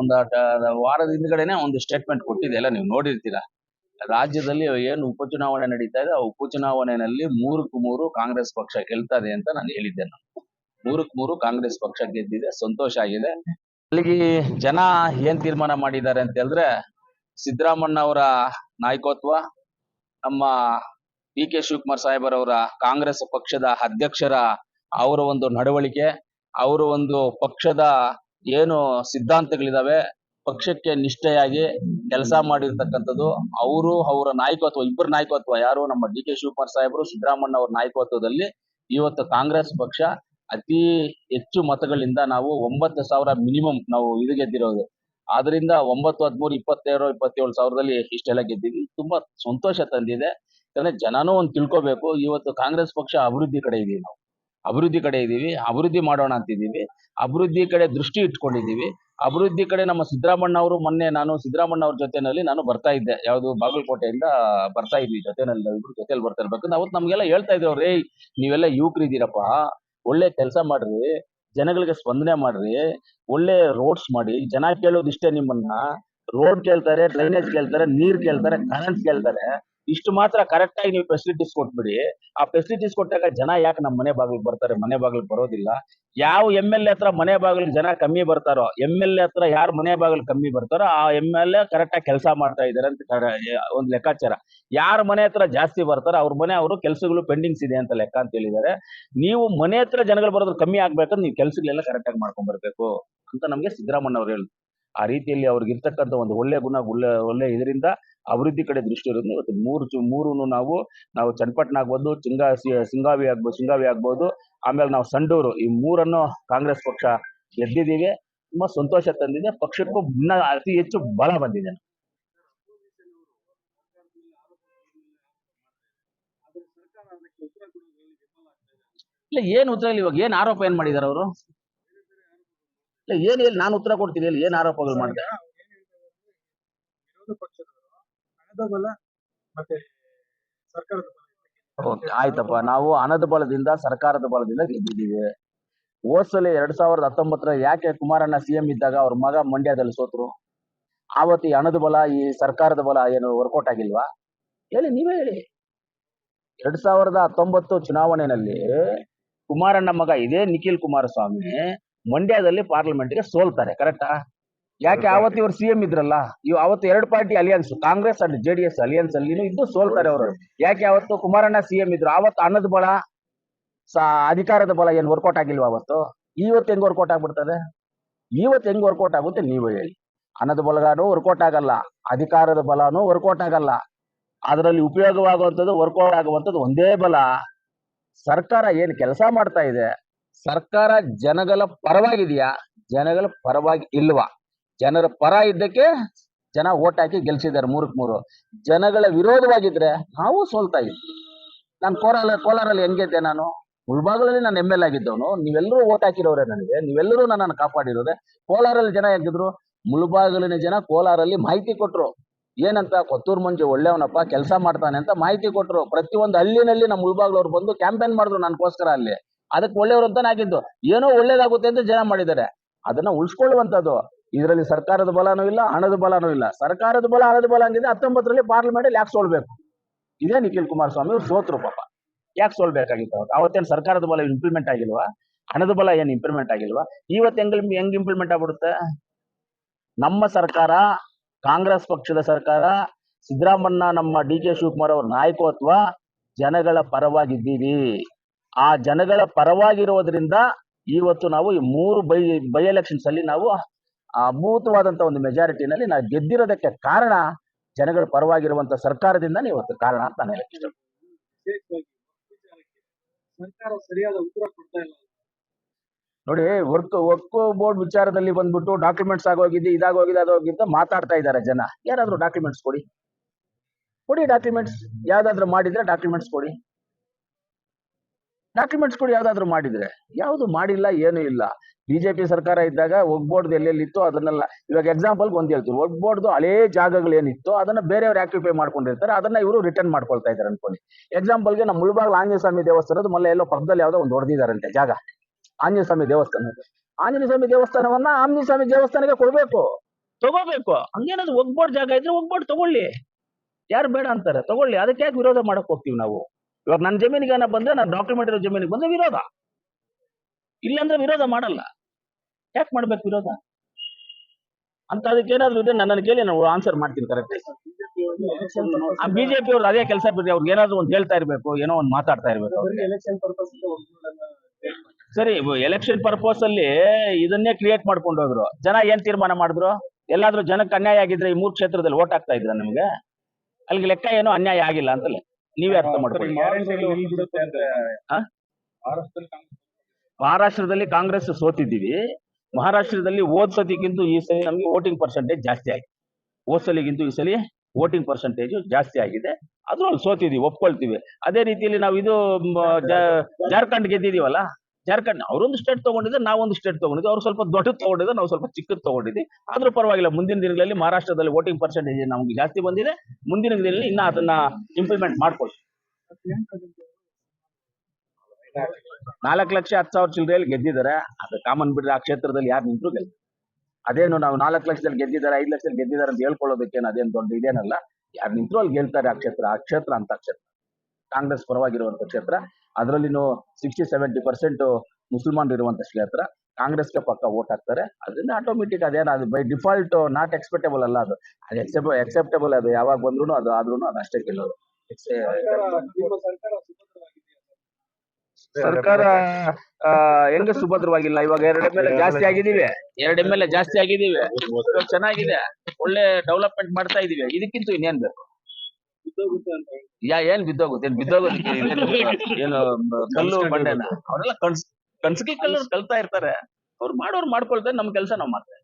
ಒಂದು ವಾರದ ಹಿಂದ್ಗಡೆನೆ ಒಂದು ಸ್ಟೇಟ್ಮೆಂಟ್ ಕೊಟ್ಟಿದೆ. ಎಲ್ಲ ನೀವು ನೋಡಿರ್ತೀರಾ? ರಾಜ್ಯದಲ್ಲಿ ಏನು ಉಪಚುನಾವಣೆ ನಡೀತಾ ಇದೆ, ಆ ಉಪಚುನಾವಣೆಯಲ್ಲಿ ಮೂರಕ್ಕೆ ಮೂರು ಕಾಂಗ್ರೆಸ್ ಪಕ್ಷ ಗೆಲ್ತದೆ ಅಂತ ನಾನು ಹೇಳಿದ್ದೆ ನಾನು ಮೂರಕ್ಕೆ ಮೂರು ಕಾಂಗ್ರೆಸ್ ಪಕ್ಷ ಗೆದ್ದಿದೆ, ಸಂತೋಷ ಆಗಿದೆ. ಅಲ್ಲಿಗೆ ಜನ ಏನ್ ತೀರ್ಮಾನ ಮಾಡಿದ್ದಾರೆ ಅಂತ ಹೇಳಿದ್ರೆ ಸಿದ್ದರಾಮಣ್ಣ ಅವರ ನಾಯಕತ್ವ, ನಮ್ಮ ಡಿ ಕೆ ಶಿವಕುಮಾರ್ ಸಾಹೇಬರವರ ಕಾಂಗ್ರೆಸ್ ಪಕ್ಷದ ಅಧ್ಯಕ್ಷರ ಅವರ ಒಂದು ನಡವಳಿಕೆ, ಅವರ ಒಂದು ಪಕ್ಷದ ಏನು ಸಿದ್ಧಾಂತಗಳಿದಾವೆ, ಪಕ್ಷಕ್ಕೆ ನಿಷ್ಠೆಯಾಗಿ ಕೆಲಸ ಮಾಡಿರ್ತಕ್ಕಂಥದ್ದು, ಅವರು ಅವರ ನಾಯಕತ್ವ, ಇಬ್ಬರ ನಾಯಕತ್ವ ಯಾರು? ನಮ್ಮ ಡಿ ಕೆ ಶಿವಕುಮಾರ್ ಸಾಹೇಬರು ಸಿದ್ದರಾಮಣ್ಣ ಅವರ ನಾಯಕತ್ವದಲ್ಲಿ ಇವತ್ತು ಕಾಂಗ್ರೆಸ್ ಪಕ್ಷ ಅತಿ ಹೆಚ್ಚು ಮತಗಳಿಂದ ನಾವು ಒಂಬತ್ತು ಸಾವಿರ ಮಿನಿಮಮ್ ನಾವು ಇದು ಗೆದ್ದಿರೋದು. ಆದ್ರಿಂದ ಒಂಬತ್ತು, ಹದಿಮೂರು, ಇಪ್ಪತ್ತೇಳು ಇಪ್ಪತ್ತೇಳು ಸಾವಿರದಲ್ಲಿ ಇಷ್ಟೆಲ್ಲ ಗೆದ್ದಿದ್ವಿ ತುಂಬಾ ಸಂತೋಷ ತಂದಿದೆ. ಯಾಕಂದ್ರೆ ಜನನೂ ಒಂದು ತಿಳ್ಕೊಬೇಕು, ಇವತ್ತು ಕಾಂಗ್ರೆಸ್ ಪಕ್ಷ ಅಭಿವೃದ್ಧಿ ಕಡೆ ಇದೀವಿ ನಾವು. ಅಭಿವೃದ್ಧಿ ಕಡೆ ಇದೀವಿ ಅಭಿವೃದ್ಧಿ ಮಾಡೋಣ ಅಂತಿದ್ದೀವಿ, ಅಭಿವೃದ್ಧಿ ಕಡೆ ದೃಷ್ಟಿ ಇಟ್ಕೊಂಡಿದ್ದೀವಿ, ಅಭಿವೃದ್ಧಿ ಕಡೆ ನಮ್ಮ ಸಿದ್ದರಾಮಣ್ಣ ಅವರು ಮೊನ್ನೆ ನಾನು ಸಿದ್ದರಾಮಣ್ಣ ಅವ್ರ ಜೊತೆನಲ್ಲಿ ನಾನು ಬರ್ತಾ ಇದ್ದೆ, ಯಾವುದು ಬಾಗಲಕೋಟೆಯಿಂದ ಬರ್ತಾ ಇದ್ವಿ ಜೊತೆನಲ್ಲಿ ಇಬ್ರು ಜೊತೆಲಿ ಬರ್ತಾ ಇರ್ಬೇಕು. ಅವತ್ತು ನಮಗೆಲ್ಲ ಹೇಳ್ತಾ ಇದ್ರು ರೇ ನೀವೆಲ್ಲ ಯುವಕರಿದ್ದೀರಪ್ಪ, ಒಳ್ಳೆ ಕೆಲಸ ಮಾಡ್ರಿ, ಜನಗಳಿಗೆ ಸ್ಪಂದನೆ ಮಾಡ್ರಿ, ಒಳ್ಳೆ ರೋಡ್ಸ್ ಮಾಡಿ, ಜನ ಕೇಳೋದಿಷ್ಟೇ ನಿಮ್ಮನ್ನ ರೋಡ್ ಕೇಳ್ತಾರೆ ಡ್ರೈನೇಜ್ ಕೇಳ್ತಾರೆ, ನೀರ್ ಕೇಳ್ತಾರೆ ಕರೆಂಟ್ ಕೇಳ್ತಾರೆ ಇಷ್ಟು ಮಾತ್ರ ಕರೆಕ್ಟ್ ಆಗಿ ನೀವು ಫೆಸಿಲಿಟೀಸ್ ಕೊಟ್ಬಿಡಿ. ಆ ಫೆಸಿಲಿಟೀಸ್ ಕೊಟ್ಟಾಗ ಜನ ಯಾಕೆ ನಮ್ಮ ಮನೆ ಬಾಗಿಲು ಬರ್ತಾರೆ? ಮನೆ ಬಾಗಿಲು ಬರೋದಿಲ್ಲ. ಯಾವ ಎಂ ಎಲ್ ಎ ಹತ್ರ ಮನೆ ಬಾಗಿಲು ಜನ ಕಮ್ಮಿ ಬರ್ತಾರೋ ಎಂ ಎಲ್ ಎ ಹತ್ರ ಯಾರು ಮನೆ ಬಾಗಿಲು ಕಮ್ಮಿ ಬರ್ತಾರೋ, ಆ ಎಂ ಎಲ್ ಎ ಕರೆಕ್ಟ್ ಆಗಿ ಕೆಲಸ ಮಾಡ್ತಾ ಇದಾರೆ ಅಂತ ಒಂದು ಲೆಕ್ಕಾಚಾರ. ಯಾರ ಮನೆ ಹತ್ರ ಜಾಸ್ತಿ ಬರ್ತಾರೋ, ಅವ್ರ ಮನೆ ಅವರು ಕೆಲಸಗಳು ಪೆಂಡಿಂಗ್ಸ್ ಇದೆ ಅಂತ ಲೆಕ್ಕ ಅಂತ ಹೇಳಿದ್ದಾರೆ. ನೀವು ಮನೆ ಹತ್ರ ಜನಗಳು ಬರೋದು ಕಮ್ಮಿ ಆಗ್ಬೇಕಂದ್ರೆ ನೀವು ಕೆಲಸಗಳೆಲ್ಲ ಕರೆಕ್ಟ್ ಆಗಿ ಮಾಡ್ಕೊಂಡ್ ಬರ್ಬೇಕು ಅಂತ ನಮ್ಗೆ ಸಿದ್ದರಾಮಣ್ಣ ಅವ್ರು ಹೇಳಿದ್ರು. ಆ ರೀತಿಯಲ್ಲಿ ಅವ್ರಿಗೆ ಇರ್ತಕ್ಕಂಥ ಒಂದು ಒಳ್ಳೆ ಗುಣ, ಒಳ್ಳೆ ಒಳ್ಳೆ ಇದರಿಂದ ಅಭಿವೃದ್ಧಿ ಕಡೆ ದೃಷ್ಟಿ ಇರೋದ್ರಿಂದ ಇವತ್ತು ಮೂರು ಮೂರು ನಾವು ನಾವು ಚನ್ನಪಟ್ಟಣ ಆಗ್ಬೋದು, ಚಿಂಗ ಸಿಂಗಾವಿ ಆಗ್ಬೋದು ಸಿಂಗಾವಿ ಆಗ್ಬೋದು, ಆಮೇಲೆ ನಾವು ಸಂಡೂರು, ಈ ಮೂರನ್ನು ಕಾಂಗ್ರೆಸ್ ಪಕ್ಷ ಗೆದ್ದಿದ್ದೀವಿ ತುಂಬಾ ಸಂತೋಷ ತಂದಿದೆ. ಪಕ್ಷಕ್ಕೂ ಭಿನ್ನ ಅತಿ ಹೆಚ್ಚು ಬಲ ಬಂದಿದೆ. ಇಲ್ಲ, ಏನ್ ಉತ್ತರ ಇಲ್ಲ ಇವಾಗ. ಏನ್ ಆರೋಪ ಏನ್ ಮಾಡಿದಾರೆ ಅವರು? ಇಲ್ಲ, ಏನ್ ಹೇಳಿ ನಾನು ಉತ್ತರ ಕೊಡ್ತೀನಿ ಇಲ್ಲಿ ಏನ್ ಆರೋಪಗಳು ಮಾಡಿದೆ? ಆಯ್ತಪ್ಪ. ನಾವು ಹಣದ ಬಲದಿಂದ ಸರ್ಕಾರದ ಬಲದಿಂದ ಗೆದ್ದಿದ್ದೀವಿ. ಹೋದ್ಸಲ ಎರಡ್ ಸಾವಿರದ ಹತ್ತೊಂಬತ್ತರ ಯಾಕೆ ಕುಮಾರಣ್ಣ ಸಿಎಂ ಇದ್ದಾಗ ಅವ್ರ ಮಗ ಮಂಡ್ಯದಲ್ಲಿ ಸೋತ್ರು? ಆವತ್ತು ಈ ಹಣದ ಬಲ, ಈ ಸರ್ಕಾರದ ಬಲ ಏನು ವರ್ಕೌಟ್ ಆಗಿಲ್ವಾ? ಹೇಳಿ, ನೀವೇ ಹೇಳಿ. ಎರಡ್ ಸಾವಿರದ ಹತ್ತೊಂಬತ್ತು ಚುನಾವಣೆಯಲ್ಲಿ ಕುಮಾರಣ್ಣ ಮಗ ಇದೇ ನಿಖಿಲ್ ಕುಮಾರಸ್ವಾಮಿ ಮಂಡ್ಯದಲ್ಲಿ ಪಾರ್ಲಿಮೆಂಟ್ಗೆ ಸೋಲ್ತಾರೆ ಕರೆಕ್ಟಾ ಯಾಕೆ ಅವತ್ತು ಇವ್ರು ಸಿಎಂ ಇದ್ರಲ್ಲ? ಇವ್ ಅವತ್ತು ಎರಡು party alliance Congress and J D S alliance ಅಲ್ಲಿ ಇದ್ದು ಸೋಲ್ತಾರೆ ಅವರು. ಯಾಕೆ ಅವತ್ತು ಕುಮಾರಣ್ಣ ಸಿಎಂ ಇದ್ರು? ಅವತ್ತು ಅನ್ನದ ಬಲ ಅಧಿಕಾರದ ಬಲ ಏನ್ ವರ್ಕೌಟ್ ಆಗಿಲ್ವಾ ಅವತ್ತು? ಇವತ್ತು ಹೆಂಗ್ ವರ್ಕೌಟ್ ಆಗ್ಬಿಡ್ತದೆ? ಇವತ್ತು ಹೆಂಗ್ ವರ್ಕೌಟ್ ಆಗುತ್ತೆ ನೀವು ಹೇಳಿ. ಅನ್ನದ ಬಲಗಾನು ವರ್ಕೌಟ್ ಆಗಲ್ಲ ಅಧಿಕಾರದ ಬಲನೂ ವರ್ಕೌಟ್ ಆಗಲ್ಲ. ಅದರಲ್ಲಿ ಉಪಯೋಗವಾಗುವಂಥದ್ದು ವರ್ಕೌಟ್ ಆಗುವಂಥದ್ದು ಒಂದೇ ಬಲ. ಸರ್ಕಾರ ಏನ್ ಕೆಲಸ ಮಾಡ್ತಾ ಇದೆ? ಸರ್ಕಾರ ಜನಗಳ ಪರವಾಗಿದೆಯಾ? ಜನಗಳ ಪರವಾಗಿ ಇಲ್ವಾ? ಜನರ ಪರ ಇದ್ದಕ್ಕೆ ಜನ ಓಟ್ ಹಾಕಿ ಗೆಲ್ಸಿದ್ದಾರೆ ಮೂರಕ್ ಮೂರು. ಜನಗಳ ವಿರೋಧವಾಗಿದ್ರೆ ನಾವು ಸೋಲ್ತಾ ಇದ್ವಿ. ನಾನು ಕೋಲಾರ, ಕೋಲಾರಲ್ಲಿ ಹೆಂಗಿದ್ದೆ ನಾನು? ಮುಳ್ಬಾಗಲಲ್ಲಿ ನಾನು ಎಂ ಎಲ್ ಆಗಿದ್ದವನು. ನೀವೆಲ್ಲರೂ ಓಟ್ ಹಾಕಿರೋರೆ ನನಗೆ. ನೀವೆಲ್ಲರೂ ನನ್ನನ್ನು ಕಾಪಾಡಿರೋದೆ. ಕೋಲಾರಲ್ಲಿ ಜನ ಹೆಂಗಿದ್ರು ಮುಳ್ಬಾಗಲಿನ ಜನ ಕೋಲಾರಲ್ಲಿ ಮಾಹಿತಿ ಕೊಟ್ರು. ಏನಂತ? ಕೊತ್ತೂರು ಮಂಜು ಒಳ್ಳೆಯವನಪ್ಪ, ಕೆಲಸ ಮಾಡ್ತಾನೆ ಅಂತ ಮಾಹಿತಿ ಕೊಟ್ರು. ಪ್ರತಿಯೊಂದು ಹಳ್ಳಿನಲ್ಲಿ ನಮ್ಮ ಮುಳ್ಬಾಗ್ಲವ್ರು ಬಂದು ಕ್ಯಾಂಪೇನ್ ಮಾಡಿದ್ರು ನನಗೋಸ್ಕರ ಅಲ್ಲಿ. ಅದಕ್ಕೆ ಒಳ್ಳೆಯವರು ಅಂತಾನೆ ಆಗಿದ್ದು. ಏನೋ ಒಳ್ಳೇದಾಗುತ್ತೆ ಅಂತ ಜನ ಮಾಡಿದ್ದಾರೆ. ಅದನ್ನ ಉಳಿಸ್ಕೊಳ್ಳುವಂಥದ್ದು. ಇದರಲ್ಲಿ ಸರ್ಕಾರದ ಬಲನೂ ಇಲ್ಲ ಹಣದ ಬಲನೂ ಇಲ್ಲ ಸರ್ಕಾರದ ಬಲ ಹಣದ ಬಲ ಹಂಗಿದೆ ಹತ್ತೊಂಬತ್ತರಲ್ಲಿ ಪಾರ್ಲಿಮೆಂಟ್ ಅಲ್ಲಿ ಯಾಕೆ ಸೋಲ್ಬೇಕು ಇದೇ ನಿಖಿಲ್ ಕುಮಾರಸ್ವಾಮಿ ಅವ್ರು ಸೋತ್ರು ಪಾಪ ಯಾಕೆ ಸೋಲ್ಬೇಕಾಗಿತ್ತು ಅವತ್ತು ಅವತ್ತೇನು ಸರ್ಕಾರದ ಬಲ ಇಂಪ್ಲಿಮೆಂಟ್ ಆಗಿಲ್ವಾ ಹಣದ ಬಲ ಏನು ಇಂಪ್ಲಿಮೆಂಟ್ ಆಗಿಲ್ವಾ ಇವತ್ತು ಹೆಂಗ್ ಹೆಂಗ್ ಇಂಪ್ಲಿಮೆಂಟ್ ಆಗ್ಬಿಡುತ್ತೆ ನಮ್ಮ ಸರ್ಕಾರ ಕಾಂಗ್ರೆಸ್ ಪಕ್ಷದ ಸರ್ಕಾರ ಸಿದ್ದರಾಮಣ್ಣ ನಮ್ಮ ಡಿ ಕೆ ಶಿವಕುಮಾರ್ ಅವ್ರ ನಾಯಕತ್ವ ಜನಗಳ ಪರವಾಗಿದ್ದೀವಿ ಆ ಜನಗಳ ಪರವಾಗಿರೋದ್ರಿಂದ ಇವತ್ತು ನಾವು ಈ ಮೂರು ಬೈ ಬೈ ಎಲೆಕ್ಷನ್ಸ್ ಅಲ್ಲಿ ನಾವು ಅದ್ಭುತವಾದಂತ ಒಂದು ಮೆಜಾರಿಟಿನಲ್ಲಿ ನಾವು ಗೆದ್ದಿರೋದಕ್ಕೆ ಕಾರಣ ಜನಗಳ ಪರವಾಗಿರುವಂತ ಸರ್ಕಾರದಿಂದನೇ ಇವತ್ತು ಕಾರಣ ಅಂತ ನಾನು ನೋಡಿ ವರ್ಕ್ ವರ್ಕ್ ಬೋರ್ಡ್ ವಿಚಾರದಲ್ಲಿ ಬಂದ್ಬಿಟ್ಟು ಡಾಕ್ಯುಮೆಂಟ್ಸ್ ಆಗೋಗಿದೆ ಇದಾಗೋಗಿದೆ ಅದೋಗಿದ್ದು ಮಾತಾಡ್ತಾ ಇದ್ದಾರೆ ಜನ. ಯಾರಾದ್ರೂ ಡಾಕ್ಯುಮೆಂಟ್ಸ್ ಕೊಡಿ. ಕೊಡಿ ಡಾಕ್ಯುಮೆಂಟ್ಸ್ ಯಾವ್ದಾದ್ರು ಮಾಡಿದ್ರೆ ಡಾಕ್ಯುಮೆಂಟ್ಸ್ ಕೊಡಿ. ಡಾಕ್ಯುಮೆಂಟ್ಸ್ ಕೂಡ ಯಾವ್ದಾದ್ರು ಮಾಡಿದ್ರೆ. ಯಾವ್ದು ಮಾಡಿಲ್ಲ, ಏನು ಇಲ್ಲ. ಬಿಜೆಪಿ ಸರ್ಕಾರ ಇದ್ದಾಗ ಒಗ್ಬೋರ್ಡ್ ಎಲ್ಲೆಲ್ಲಿತ್ತು ಅದನ್ನೆಲ್ಲ, ಇವಾಗ ಎಕ್ಸಾಂಪಲ್ ಒಂದ್ ಹೇಳ್ತೀವಿ ಒಗ್ಬೋರ್ಡ್ದು ಹಳೇ ಜಾಗಗಳು ಏನಿತ್ತು ಅದನ್ನ ಬೇರೆಯವ್ರು ಆಕ್ಯುಪೈ ಮಾಡ್ಕೊಂಡಿರ್ತಾರೆ. ಅದನ್ನ ಇವರು ರಿಟರ್ನ್ ಮಾಡ್ಕೊಳ್ತಾ ಇದ್ದಾರೆ ಅನ್ಕೊಳ್ಳಿ. ಎಕ್ಸಾಂಪಲ್ಗೆ ನಮ್ಮ ಮುಳುಬಾಗ್ಲ ಆಂಜನೇಯ ಸ್ವಾಮಿ ದೇವಸ್ಥಾನದ ಮೊನ್ನೆ ಎಲ್ಲೋ ಪಕ್ಕದಲ್ಲಿ ಯಾವುದೋ ಒಂದು ಹೊಡೆದಿದ್ದಾರಂತೆ ಜಾಗ. ಆಂಜನೇಯ ಸ್ವಾಮಿ ದೇವಸ್ಥಾನ ಆಂಜನೇಯ ಸ್ವಾಮಿ ದೇವಸ್ಥಾನವನ್ನ ಆಂಜನೇಯ ಸ್ವಾಮಿ ದೇವಸ್ಥಾನಕ್ಕೆ ಕೊಡ್ಬೇಕು. ತಗೋಬೇಕು. ಹಂಗೇನಾದ್ರು ಬೋರ್ಡ್ ಜಾಗ ಇದ್ರೆ ಒಗ್ಬೋಡ್ ತಗೊಳ್ಳಿ. ಯಾರು ಬೇಡ ಅಂತಾರೆ. ತಗೊಳ್ಳಿ. ಅದಕ್ಕೆ ಯಾಕೆ ವಿರೋಧ ಮಾಡಕ್ ಹೋಗ್ತೀವಿ ನಾವು? ಇವಾಗ ನನ್ನ ಜಮೀನಿಗೆ ಏನೋ ಬಂದ್ರೆ ನಾನು ಡಾಕ್ಯುಮೆಂಟ್ ಇರೋ ಜಮೀನಿಗೆ ಬಂದ್ರೆ ವಿರೋಧ. ಇಲ್ಲಾಂದ್ರೆ ವಿರೋಧ ಮಾಡಲ್ಲ. ಯಾಕೆ ಮಾಡ್ಬೇಕು ವಿರೋಧ? ಅಂತ ಅದಕ್ಕೆ ಏನಾದ್ರು ಇದೆ ನನ್ನನ್ನು ಕೇಳಿ ನಾವು ಆನ್ಸರ್ ಮಾಡ್ತೀನಿ ಕರೆಕ್ಟ್ ಆ ಬಿಜೆಪಿ ಅವ್ರದ್ದು ಅದೇ ಕೆಲಸ ಬಿಡ್ರಿ ಅವ್ರಿಗೆ ಏನಾದ್ರು ಒಂದು ಹೇಳ್ತಾ ಇರ್ಬೇಕು ಏನೋ ಒಂದು ಮಾತಾಡ್ತಾ ಇರ್ಬೇಕು. ಸರಿ ಎಲೆಕ್ಷನ್ ಪರ್ಪಸ್ ಅಲ್ಲಿ ಇದನ್ನೇ ಕ್ರಿಯೇಟ್ ಮಾಡ್ಕೊಂಡು ಹೋದ್ರು. ಜನ ಏನ್ ತೀರ್ಮಾನ ಮಾಡಿದ್ರು? ಎಲ್ಲಾದ್ರೂ ಜನಕ್ಕೆ ಅನ್ಯಾಯ ಆಗಿದ್ರೆ ಈ ಮೂರು ಕ್ಷೇತ್ರದಲ್ಲಿ ಓಟ್ ಆಗ್ತಾ ಇದ್ರ ನಿಮ್ಗೆ? ಅಲ್ಲಿಗೆ ಲೆಕ್ಕ ಏನೋ ಅನ್ಯಾಯ ಆಗಿಲ್ಲ ಅಂತಲೇ. ನೀವೇ ಅರ್ಥ ಮಾಡ್ಕೊಳ್ಳಿ? ಮಹಾರಾಷ್ಟ್ರದಲ್ಲಿ ಕಾಂಗ್ರೆಸ್ ಸೋತಿದ್ದೀವಿ. ಮಹಾರಾಷ್ಟ್ರದಲ್ಲಿ ಹೋದ್ ಸತಿಗಿಂತ ಈ ಸಲ ನಮಗೆ ವೋಟಿಂಗ್ ಪರ್ಸೆಂಟೇಜ್ ಜಾಸ್ತಿ ಆಗಿದೆ ಹೋದ್ ಸಲಿಗಿಂತ ಈ ಸಲ ವೋಟಿಂಗ್ ಪರ್ಸೆಂಟೇಜ್ ಜಾಸ್ತಿ ಆಗಿದೆ. ಅದ್ರಲ್ಲಿ ಸೋತಿದೀವಿ ಒಪ್ಕೊಳ್ತೀವಿ. ಅದೇ ರೀತಿಯಲ್ಲಿ ನಾವು ಇದು ಜಾರ್ಖಂಡ್ ಗೆದ್ದಿದೀವಲ್ಲ ಜಾರ್ಖಂಡ್ ಅವರೊಂದು ಸ್ಟೇಟ್ ತಗೊಂಡಿದ್ರೆ ನಾವೊಂದು ಸ್ಟೇಟ್ ತಗೊಂಡಿದ್ವಿ. ಅವ್ರು ಸ್ವಲ್ಪ ದೊಡ್ಡದು ತಗೊಂಡಿದ್ರೆ, ನಾವು ಸ್ವಲ್ಪ ಚಿಕ್ಕದು ತಗೊಂಡಿದ್ವಿ. ಆದ್ರೂ ಪರವಾಗಿಲ್ಲ, ಮುಂದಿನ ದಿನಗಳಲ್ಲಿ ಮಹಾರಾಷ್ಟ್ರದಲ್ಲಿ ವೋಟಿಂಗ್ ಪರ್ಸೆಂಟೇಜ್ ನಮ್ಗೆ ಜಾಸ್ತಿ ಬಂದಿದೆ. ಮುಂದಿನ ದಿನಗಳಲ್ಲಿ ಇನ್ನ ಅದನ್ನ ಇಂಪ್ಲಿಮೆಂಟ್ ಮಾಡ್ಕೊಳ್ಳಿ. ನಾಲ್ಕು ಲಕ್ಷ ಹತ್ತು ಸಾವಿರ ಚಿಲ್ಲರೆಯಲ್ಲಿ ಗೆದ್ದಿದ್ದಾರೆ. ಅದು ಕಾಮನ್ ಬಿಡ್ರೆ, ಆ ಕ್ಷೇತ್ರದಲ್ಲಿ ಯಾರು ನಿಂತರು ಗೆಲ್ಲ ಅದೇನು ನಾವು ನಾಲ್ಕು ಲಕ್ಷದಲ್ಲಿ ಗೆದ್ದಿದ್ದಾರೆ, ಐದು ಲಕ್ಷದಲ್ಲಿ ಗೆದ್ದಿದ್ದಾರೆ ಅಂತ ಹೇಳ್ಕೊಳ್ಳೋದಕ್ಕೇನು ಅದೇನು ದೊಡ್ಡ ಇದೇನಲ್ಲ. ಯಾರು ನಿಂತರು ಅಲ್ಲಿ ಗೆಲ್ತಾರೆ ಆ ಕ್ಷೇತ್ರ ಆ ಕ್ಷೇತ್ರ ಅಂತ ಕ್ಷೇತ್ರ ಕಾಂಗ್ರೆಸ್ ಪರವಾಗಿರುವಂತ ಕ್ಷೇತ್ರ. ಅದರಲ್ಲಿ ಸಿಕ್ಸ್ಟಿ ಸೆವೆಂಟಿ ಪರ್ಸೆಂಟ್ ಮುಸಲ್ಮಾನ್ ಇರುವಂತ ಕ್ಷೇತ್ರ. ಕಾಂಗ್ರೆಸ್ಗೆ ಪಕ್ಕ ವೋಟ್ ಹಾಕ್ತಾರೆ. ಅದರಿಂದ ಆಟೋಮೆಟಿಕ್ ಅದೇನ ಅದು ಬೈ ಡಿಫಾಲ್ಟ್ ನಾಟ್ ಎಕ್ಸ್ಪೆಕ್ಟೇಬಲ್ ಅಲ್ಲ ಅದು. ಅದು ಎಕ್ಸೆಪ್ ಎಕ್ಸೆಪ್ಟೇಬಲ್ ಅದು ಯಾವಾಗ ಬಂದ್ರು ಅದು ಆದ್ರೂ ಅದು ಅಷ್ಟೇ ಗೆಲ್ಲೋದು ಸರ್ಕಾರ ಹೆಂಗ ಸುಭದ್ರವಾಗಿಲ್ಲ? ಇವಾಗ ಎರಡು ಎಂ ಎಲ್ ಜಾಸ್ತಿ ಆಗಿದೀವಿ. ಎರಡು ಎಂ ಎಲ್ ಜಾಸ್ತಿ ಆಗಿದೀವಿ. ಚೆನ್ನಾಗಿದೆ. ಒಳ್ಳೆ ಡೆವಲಪ್ಮೆಂಟ್ ಮಾಡ್ತಾ ಇದೀವಿ. ಇದಕ್ಕಿಂತ ಇನ್ನೇನ್ ಬೇಕು. ಯಾ ಏನ್ ಬಿದ್ದೋಗುತ್ತೆ ಏನ್ ಇದೇನು ಏನು ಕಲ್ಲು ಬಂಡೆನ ಅವರೆಲ್ಲ ಕನ್ಸ್ ಕನ್ಸಿಗೆ ಕಲ್ಲು ಕಲ್ತಾ ಇರ್ತಾರೆ ಅವ್ರು ಮಾಡೋರು ಮಾಡ್ಕೊಳ್ತಾರೆ ನಮ್ ಕೆಲಸ ನಾವ್ ಮಾಡ್ತಾರೆ